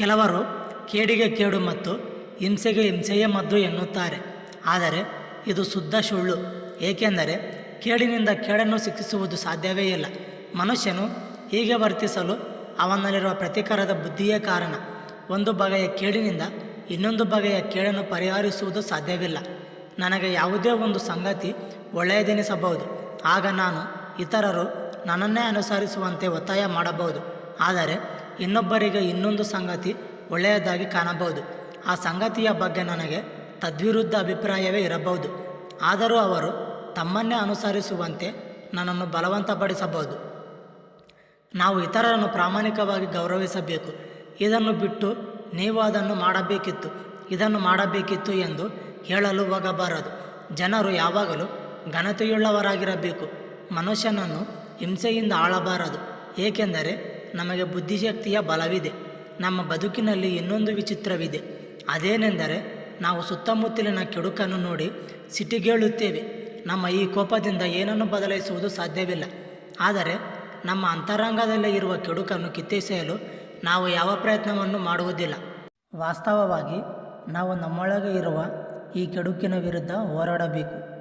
ಕೆಲವರು ಕೇಡಿಗೆ ಕೇಡು ಮತ್ತು ಹಿಂಸೆಗೆ ಹಿಂಸೆಯೇ ಮದ್ದು ಎನ್ನುತ್ತಾರೆ. ಆದರೆ ಇದು ಶುದ್ಧ ಸುಳ್ಳು. ಏಕೆಂದರೆ ಕೇಡಿನಿಂದ ಕೇಡನ್ನು ಶಿಕ್ಷಿಸುವುದು ಸಾಧ್ಯವೇ ಇಲ್ಲ. ಮನುಷ್ಯನು ಹೀಗೆ ವರ್ತಿಸಲು ಅವನಲ್ಲಿರುವ ಪ್ರತಿಕಾರದ ಬುದ್ಧಿಯೇ ಕಾರಣ. ಒಂದು ಬಗೆಯ ಕೇಡಿನಿಂದ ಇನ್ನೊಂದು ಬಗೆಯ ಕೇಡನ್ನು ಪರಿಹರಿಸುವುದು ಸಾಧ್ಯವಿಲ್ಲ. ನನಗೆ ಯಾವುದೇ ಒಂದು ಸಂಗತಿ ಒಳ್ಳೆಯದೆನಿಸಬಹುದು. ಆಗ ನಾನು ಇತರರು ನನ್ನನ್ನೇ ಅನುಸರಿಸುವಂತೆ ಒತ್ತಾಯ ಮಾಡಬಹುದು. ಆದರೆ ಇನ್ನೊಬ್ಬರಿಗೆ ಇನ್ನೊಂದು ಸಂಗತಿ ಒಳ್ಳೆಯದಾಗಿ ಕಾಣಬಹುದು. ಆ ಸಂಗತಿಯ ಬಗ್ಗೆ ನನಗೆ ತದ್ವಿರುದ್ಧ ಅಭಿಪ್ರಾಯವೇ ಇರಬಹುದು. ಆದರೂ ಅವರು ತಮ್ಮನ್ನೇ ಅನುಸರಿಸುವಂತೆ ನನ್ನನ್ನು ಬಲವಂತಪಡಿಸಬಹುದು. ನಾವು ಇತರರನ್ನು ಪ್ರಾಮಾಣಿಕವಾಗಿ ಗೌರವಿಸಬೇಕು. ಇದನ್ನು ಬಿಟ್ಟು ನೀವು ಅದನ್ನು ಮಾಡಬೇಕಿತ್ತು. ಇದನ್ನು ಮಾಡಬೇಕಿತ್ತು ಎಂದು ಹೇಳಲು ಹೋಗಬಾರದು ಜನರು ಯಾವಾಗಲೂ ಘನತೆಯುಳ್ಳವರಾಗಿರಬೇಕು. ಮನುಷ್ಯನನ್ನು ಹಿಂಸೆಯಿಂದ ಆಳಬಾರದು. ಏಕೆಂದರೆ ನಮಗೆ ಬುದ್ಧಿಶಕ್ತಿಯ ಬಲವಿದೆ. ನಮ್ಮ ಬದುಕಿನಲ್ಲಿ ಇನ್ನೊಂದು ವಿಚಿತ್ರವಿದೆ. ಅದೇನೆಂದರೆ, ನಾವು ಸುತ್ತಮುತ್ತಲಿನ ಕೆಡುಕನ್ನು ನೋಡಿ ಸಿಟಿಗೇಳುತ್ತೇವೆ ನಮ್ಮ ಈ ಕೋಪದಿಂದ ಏನನ್ನು ಬದಲಾಯಿಸುವುದು ಸಾಧ್ಯವಿಲ್ಲ. ಆದರೆ, ನಮ್ಮ ಅಂತರಂಗದಲ್ಲೇ ಇರುವ ಕೆಡುಕನ್ನು ಕಿತ್ತೆಸೆಯಲು ನಾವು ಯಾವ ಪ್ರಯತ್ನವನ್ನು ಮಾಡುವುದಿಲ್ಲ. ವಾಸ್ತವವಾಗಿ, ನಾವು ನಮ್ಮೊಳಗೆ ಇರುವ ಈ ಕೆಡುಕಿನ ವಿರುದ್ಧ ಹೋರಾಡಬೇಕು.